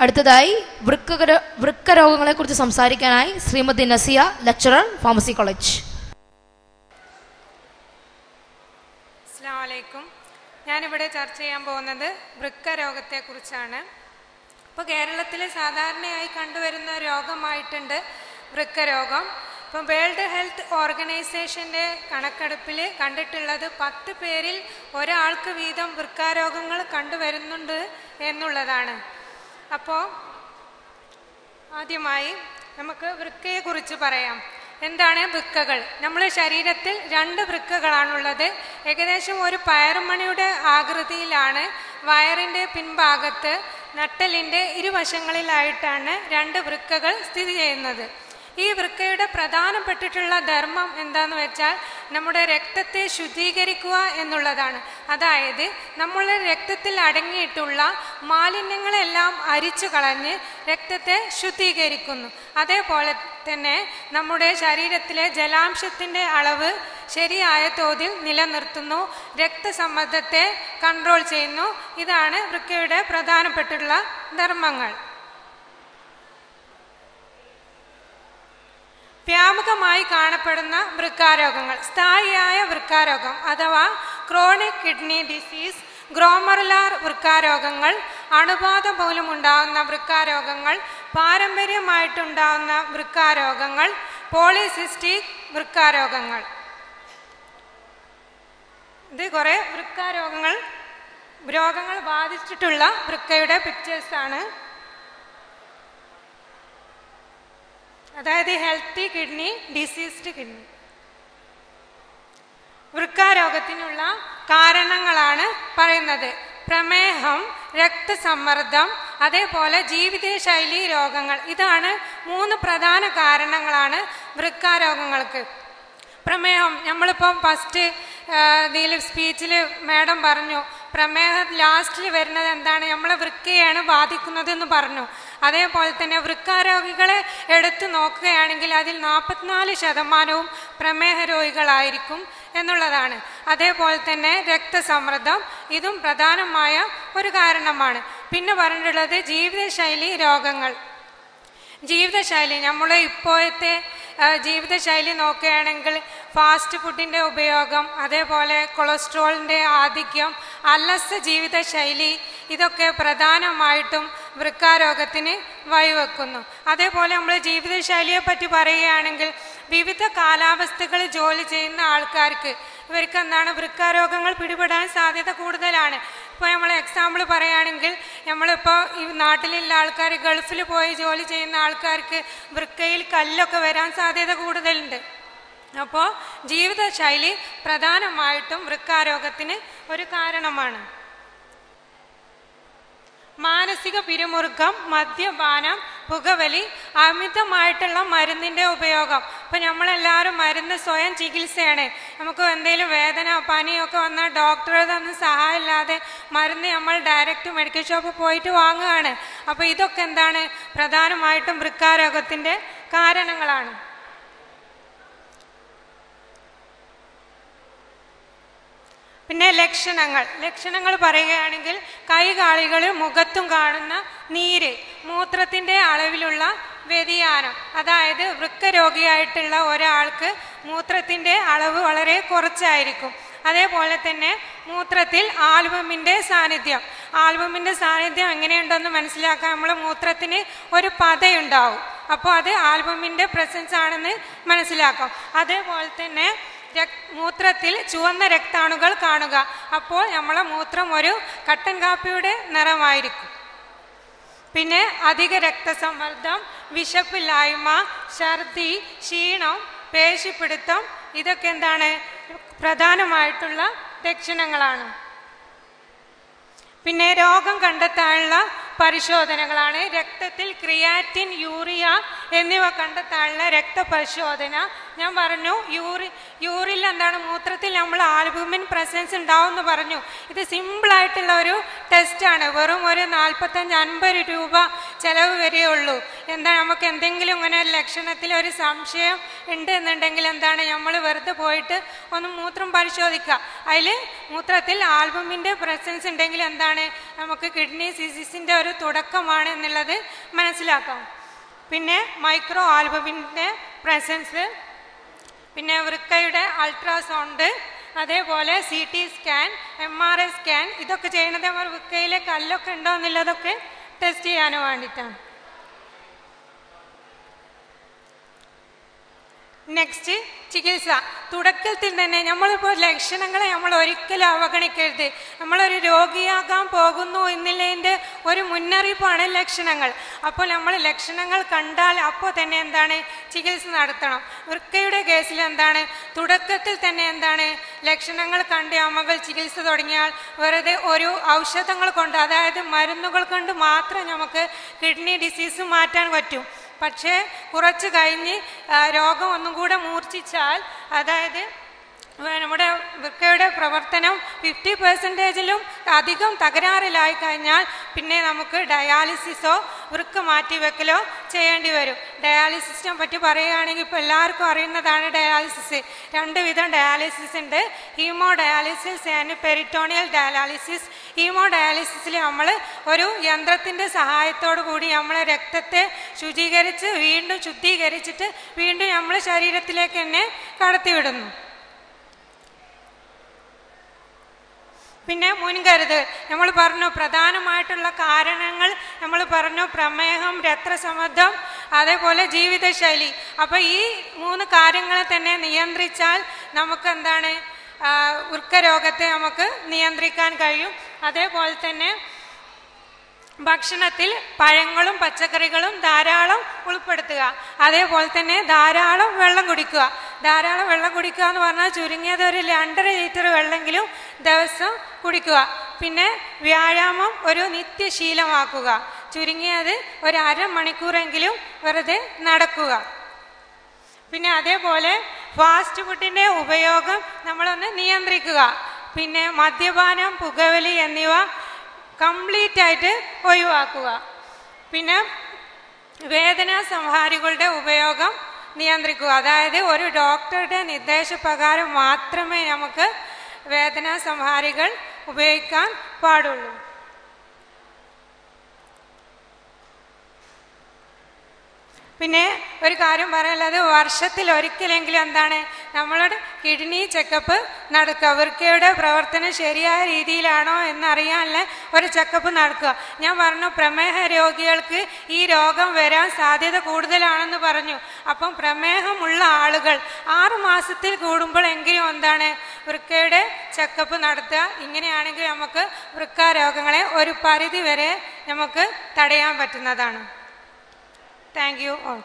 അടുത്തതായി വൃക്ക വൃക്ക രോഗങ്ങളെക്കുറിച്ച് സംസാരിക്കാനായി Shrimati Nasiya lecturer pharmacy college. അസ്ലാമലൈക്കും ഞാനിവിടെ ചർച്ച ചെയ്യാൻ പോകുന്നത് വൃക്ക രോഗത്തെക്കുറിച്ചാണ് ഇപ്പോൾ കേരളത്തിൽ സാധാരണയായി കണ്ടുവരുന്ന രോഗമായിട്ടുണ്ട് വൃക്ക രോഗം ഇപ്പം വേൾഡ് ഹെൽത്ത് ഓർഗനൈസേഷന്റെ കണക്കെടുപ്പിൽ കണ്ടിട്ടുള്ളത് പത്ത് പേരിൽ ഒരാൾക്ക് വീതം വൃക്കാരോഗങ്ങൾ കണ്ടുവരുന്നുണ്ട് എന്നുള്ളതാണ്. അപ്പോൾ ആദ്യമായി നമുക്ക് വൃക്കയെ കുറിച്ച് പറയാം. എന്താണ് വൃക്കകൾ? നമ്മുടെ ശരീരത്തിൽ രണ്ട് വൃക്കകളാണുള്ളത്. ഏകദേശം ഒരു പയറുമണിയുടെ ആകൃതിയിലാണ് വയറിന്റെ പിൻഭാഗത്ത് നട്ടലിന്റെ ഇരുവശങ്ങളിലായിട്ടാണ് രണ്ട് വൃക്കകൾ സ്ഥിതി ചെയ്യുന്നത്. ഈ വൃക്കയുടെ പ്രധാനപ്പെട്ടിട്ടുള്ള ധർമ്മം എന്താന്ന് വെച്ചാൽ നമ്മുടെ രക്തത്തെ ശുദ്ധീകരിക്കുക എന്നുള്ളതാണ്. അതായത് നമ്മളുടെ രക്തത്തിൽ അടങ്ങിയിട്ടുള്ള മാലിന്യങ്ങളെല്ലാം അരിച്ചു കളഞ്ഞ് രക്തത്തെ ശുദ്ധീകരിക്കുന്നു. അതേപോലെ തന്നെ നമ്മുടെ ശരീരത്തിലെ ജലാംശത്തിന്റെ അളവ് ശരിയായ തോതിൽ നിലനിർത്തുന്നു. രക്തസമ്മർദ്ദത്തെ കൺട്രോൾ ചെയ്യുന്നു. ഇതാണ് വൃക്കയുടെ പ്രധാനപ്പെട്ടുള്ള ധർമ്മങ്ങൾ. വ്യാപകമായി കാണപ്പെടുന്ന വൃക്കാരോഗങ്ങൾ. സ്ഥായിയായ വൃക്കാരോഗം അഥവാ ക്രോണിക് കിഡ്നി ഡിസീസ് ഗ്രോമറുലാർ വൃക്കാരോഗങ്ങൾ അണുബാധ മൂലമുണ്ടാകുന്ന വൃക്കാരോഗങ്ങൾ പാരമ്പര്യമായിട്ടുണ്ടാകുന്ന വൃക്കാരോഗങ്ങൾ പോളിസിസ്റ്റിക് വൃക്കാരോഗങ്ങൾ. ഇത് കുറേ വൃക്കാരോഗങ്ങൾ രോഗങ്ങൾ ബാധിച്ചിട്ടുള്ള വൃക്കയുടെ പിക്ചേഴ്സാണ് അതായത് ഹെൽത്തി കിഡ്നി ഡിസീസ്ഡ് കിഡ്നി. വൃക്കാരോഗത്തിനുള്ള കാരണങ്ങളാണ് പറയുന്നത്. പ്രമേഹം രക്തസമ്മർദ്ദം അതേപോലെ ജീവിതശൈലി രോഗങ്ങൾ. ഇതാണ് മൂന്ന് പ്രധാന കാരണങ്ങളാണ് വൃക്കാരോഗങ്ങൾക്ക്. പ്രമേഹം നമ്മളിപ്പം ഫസ്റ്റ് ഇതിൽ സ്പീച്ചിൽ മാഡം പറഞ്ഞു പ്രമേഹം ലാസ്റ്റിൽ വരുന്നത് എന്താണ്? നമ്മളെ വൃക്കയാണ് ബാധിക്കുന്നത് എന്ന് പറഞ്ഞു. അതേപോലെ തന്നെ വൃക്കാരോഗികളെ എടുത്തു നോക്കുകയാണെങ്കിൽ അതിൽ നാൽപ്പത്തിനാല് ശതമാനവും പ്രമേഹ രോഗികളായിരിക്കും എന്നുള്ളതാണ്. അതേപോലെ തന്നെ രക്തസമ്മർദ്ദം ഇതും പ്രധാനമായ ഒരു കാരണമാണ്. പിന്നെ പറഞ്ഞിട്ടുള്ളത് ജീവിതശൈലി രോഗങ്ങൾ. ജീവിതശൈലി നമ്മളെ ഇപ്പോഴത്തെ ജീവിതശൈലി നോക്കുകയാണെങ്കിൽ ഫാസ്റ്റ് ഫുഡിന്റെ ഉപയോഗം അതേപോലെ കൊളസ്ട്രോളിന്റെ ആധിക്യം അലസ ജീവിതശൈലി ഇതൊക്കെ പ്രധാനമായിട്ടും വൃക്കാരോഗത്തിന് വഴിവെക്കുന്നു. അതേപോലെ നമ്മൾ ജീവിതശൈലിയെ പറ്റി പറയുകയാണെങ്കിൽ വിവിധ കാലാവസ്ഥകളിൽ ജോലി ചെയ്യുന്ന ആൾക്കാർക്ക് ഇവർക്ക് എന്താണ് വൃക്കാരോഗങ്ങൾ പിടിപെടാൻ സാധ്യത കൂടുതലാണ്. ഇപ്പോൾ നമ്മൾ എക്സാമ്പിൾ പറയുകയാണെങ്കിൽ നമ്മളിപ്പോൾ ഈ നാട്ടിലുള്ള ആൾക്കാർ ഗൾഫിൽ പോയി ജോലി ചെയ്യുന്ന ആൾക്കാർക്ക് വൃക്കയിൽ കല്ലൊക്കെ വരാൻ സാധ്യത കൂടുതലുണ്ട്. അപ്പോൾ ജീവിതശൈലി പ്രധാനമായിട്ടും വൃക്കാരോഗത്തിന് ഒരു കാരണമാണ്. മാനസിക പിരിമുറുക്കം മദ്യപാനം പുകവലി അമിതമായിട്ടുള്ള മരുന്നിന്റെ ഉപയോഗം. ഇപ്പം നമ്മളെല്ലാവരും മരുന്ന് സ്വയം ചികിത്സയാണ്. നമുക്ക് എന്തെങ്കിലും വേദന പനിയൊക്കെ വന്നാൽ ഡോക്ടറെ തന്നെ സഹായമില്ലാതെ മരുന്ന് നമ്മൾ ഡയറക്റ്റ് മെഡിക്കൽ ഷോപ്പിൽ പോയിട്ട് വാങ്ങുകയാണ്. അപ്പോൾ ഇതൊക്കെ എന്താണ്? പ്രധാനമായിട്ടും വൃക്കാരോഗത്തിന്റെ കാരണങ്ങളാണ്. പിന്നെ ലക്ഷണങ്ങൾ. ലക്ഷണങ്ങൾ പറയുകയാണെങ്കിൽ കൈകാളികൾ മുഖത്തും കാണുന്ന നീര് മൂത്രത്തിന്റെ അളവിലുള്ള വ്യതിയാനം. അതായത് വൃക്കരോഗിയായിട്ടുള്ള ഒരാൾക്ക് മൂത്രത്തിന്റെ അളവ് വളരെ കുറച്ചായിരിക്കും. അതേപോലെ തന്നെ മൂത്രത്തിൽ ആൽബമിന്റെ സാന്നിധ്യം. ആൽബമിന്റെ സാന്നിധ്യം എങ്ങനെയുണ്ടെന്ന് മനസ്സിലാക്കാൻ നമ്മൾ മൂത്രത്തിന് ഒരു പതയുണ്ടാവും. അപ്പോൾ അത് ആൽബമിന്റെ പ്രസൻസ് ആണെന്ന് മനസ്സിലാക്കാം. അതേപോലെ തന്നെ മൂത്രത്തിൽ ചുവന്ന രക്താണുകൾ കാണുക. അപ്പോൾ നമ്മളെ മൂത്രം ഒരു കട്ടൻ കാപ്പിയുടെ നിറമായിരിക്കും. പിന്നെ അധിക രക്തസമ്മർദ്ദം വിശപ്പില്ലായ്മ ഛർദി ക്ഷീണം പേശിപ്പിടുത്തം ഇതൊക്കെ എന്താണ്? പ്രധാനമായിട്ടുള്ള ലക്ഷണങ്ങളാണ്. പിന്നെ രോഗം കണ്ടെത്താനുള്ള പരിശോധനകളാണ്. രക്തത്തിൽ ക്രിയാറ്റിൻ യൂറിയ എന്നിവ കണ്ടെത്താനുള്ള രക്തപരിശോധന. ഞാൻ പറഞ്ഞു യൂറി യൂറിൽ എന്താണ് മൂത്രത്തിൽ നമ്മൾ ആൽബുമിൻ പ്രസൻസ് ഉണ്ടാവും എന്ന് പറഞ്ഞു. ഇത് സിമ്പിളായിട്ടുള്ള ഒരു ടെസ്റ്റാണ് വെറും ഒരു നാൽപ്പത്തഞ്ച് അൻപത് രൂപ ചിലവ് വരെയുള്ളൂ എന്താ നമുക്ക് എന്തെങ്കിലും ഇങ്ങനെ ലക്ഷണത്തിൽ ഒരു സംശയം ഉണ്ട് എന്നുണ്ടെങ്കിൽ എന്താണ് നമ്മൾ വെറുതെ പോയിട്ട് ഒന്ന് മൂത്രം പരിശോധിക്കുക. അതിൽ മൂത്രത്തിൽ ആൽബുമിന്റെ പ്രസൻസ് ഉണ്ടെങ്കിൽ എന്താണ് നമുക്ക് കിഡ്നി സിസിസിന്റെ ഒരു തുടക്കമാണ് എന്നുള്ളത് മനസ്സിലാക്കാം. പിന്നെ മൈക്രോ ആൽബമിന്റെ പ്രസൻസ് പിന്നെ വൃക്കയുടെ അൾട്രാസൗണ്ട് അതേപോലെ C T scan M R I scan ഇതൊക്കെ ചെയ്യുന്നത് അവർ വൃക്കയിലെ കല്ലൊക്കെ ഉണ്ടോ എന്നുള്ളതൊക്കെ ടെസ്റ്റ് ചെയ്യാൻ വേണ്ടിയിട്ടാണ് നെക്സ്റ്റ് ചികിത്സ. തുടക്കത്തിൽ തന്നെ നമ്മളിപ്പോൾ ലക്ഷണങ്ങളെ നമ്മൾ ഒരിക്കലും അവഗണിക്കരുത്. നമ്മളൊരു രോഗിയാകാൻ പോകുന്നു എന്നുള്ളതിന്റെ ഒരു മുന്നറിയിപ്പാണ് ലക്ഷണങ്ങൾ. അപ്പോൾ നമ്മൾ ലക്ഷണങ്ങൾ കണ്ടാൽ അപ്പോൾ തന്നെ എന്താണ്? ചികിത്സ നടത്തണം. വൃക്കയുടെ കേസിൽ എന്താണ്? തുടക്കത്തിൽ തന്നെ എന്താണ്? ലക്ഷണങ്ങൾ കണ്ട് അമ്മകൾ ചികിത്സ തുടങ്ങിയാൽ വെറുതെ ഒരു ഔഷധങ്ങൾ കൊണ്ട് അതായത് മരുന്നുകൾ കൊണ്ട് മാത്രം നമുക്ക് കിഡ്നി ഡിസീസ് മാറ്റാൻ പറ്റും. പക്ഷേ കുറച്ച് കഴിഞ്ഞ് രോഗം ഒന്നും കൂടെ മൂർച്ഛിച്ചാൽ അതായത് നമ്മുടെ വൃക്കയുടെ പ്രവർത്തനം ഫിഫ്റ്റി പെർസെന്റേജിലും അധികം തകരാറിലായി കഴിഞ്ഞാൽ പിന്നെ നമുക്ക് ഡയാലിസിസോ വൃക്ക മാറ്റിവെക്കലോ ചെയ്യേണ്ടി വരും. ഡയാലിസിസിനെ പറ്റി പറയുകയാണെങ്കിൽ ഇപ്പോൾ എല്ലാവർക്കും അറിയുന്നതാണ് ഡയാലിസിസ് രണ്ട് വിധം ഡയാലിസിസ് ഉണ്ട്. Haemo dialysis and peritoneal dialysis haemo ഡയാലിസിസിൽ നമ്മൾ ഒരു യന്ത്രത്തിന്റെ സഹായത്തോടു കൂടി നമ്മളെ രക്തത്തെ ശുചീകരിച്ച് വീണ്ടും ശുദ്ധീകരിച്ചിട്ട് വീണ്ടും നമ്മൾ ശരീരത്തിലേക്ക് തന്നെ കടത്തിവിടുന്നു. പിന്നെ മുൻകരുതൽ. നമ്മൾ പറഞ്ഞു പ്രധാനമായിട്ടുള്ള കാരണങ്ങൾ നമ്മൾ പറഞ്ഞു പ്രമേഹം രക്തസമ്മർദ്ദം അതേപോലെ ജീവിതശൈലി. അപ്പോൾ ഈ മൂന്ന് കാര്യങ്ങളെ തന്നെ നിയന്ത്രിച്ചാൽ നമുക്ക് എന്താണ് ഉർക്കരോഗത്തെ നമുക്ക് നിയന്ത്രിക്കാൻ കഴിയും. അതേപോലെ തന്നെ ഭക്ഷണത്തിൽ പഴങ്ങളും പച്ചക്കറികളും ധാരാളം ഉൾപ്പെടുത്തുക. അതേപോലെ തന്നെ ധാരാളം വെള്ളം കുടിക്കുക. ധാരാളം വെള്ളം കുടിക്കുക എന്ന് പറഞ്ഞാൽ ചുരുങ്ങിയത് ഒരു രണ്ടര ലിറ്റർ വെള്ളമെങ്കിലും ദിവസം കുടിക്കുക. പിന്നെ വ്യായാമം ഒരു നിത്യശീലമാക്കുക. ചുരുങ്ങിയത് ഒരു അരമണിക്കൂറെങ്കിലും വെറുതെ നടക്കുക. പിന്നെ അതേപോലെ ഫാസ്റ്റ് ഫുഡിന്റെ ഉപയോഗം നമ്മളൊന്ന് നിയന്ത്രിക്കുക. പിന്നെ മദ്യപാനം പുകവലി എന്നിവ കംപ്ലീറ്റ് ആയിട്ട് ഒഴിവാക്കുക. പിന്നെ വേദന സംഹാരികളുടെ ഉപയോഗം നിയന്ത്രിക്കുക. അതായത് ഒരു ഡോക്ടറുടെ നിർദ്ദേശപ്രകാരം മാത്രമേ നമുക്ക് വേദന സംഹാരികൾ ഉപയോഗിക്കാൻ പാടുള്ളൂ. പിന്നെ ഒരു കാര്യം പറയാനുള്ളത് വർഷത്തിൽ ഒരിക്കലെങ്കിലും എന്താണ് നമ്മളുടെ കിഡ്നി ചെക്കപ്പ് നടക്കുക. വൃക്കയുടെ പ്രവർത്തനം ശരിയായ രീതിയിലാണോ എന്നറിയാനുള്ള ഒരു ചെക്കപ്പ് നടക്കുക. ഞാൻ പറഞ്ഞു പ്രമേഹ രോഗികൾക്ക് ഈ രോഗം വരാൻ സാധ്യത കൂടുതലാണെന്ന് പറഞ്ഞു. അപ്പം പ്രമേഹമുള്ള ആളുകൾ ആറ് മാസത്തിൽ കൂടുമ്പോഴെങ്കിലും എന്താണ്? വൃക്കയുടെ ചെക്കപ്പ് നടത്തുക. ഇങ്ങനെയാണെങ്കിൽ നമുക്ക് വൃക്ക രോഗങ്ങളെ ഒരു പരിധി വരെ നമുക്ക് തടയാൻ പറ്റുന്നതാണ്. Thank you all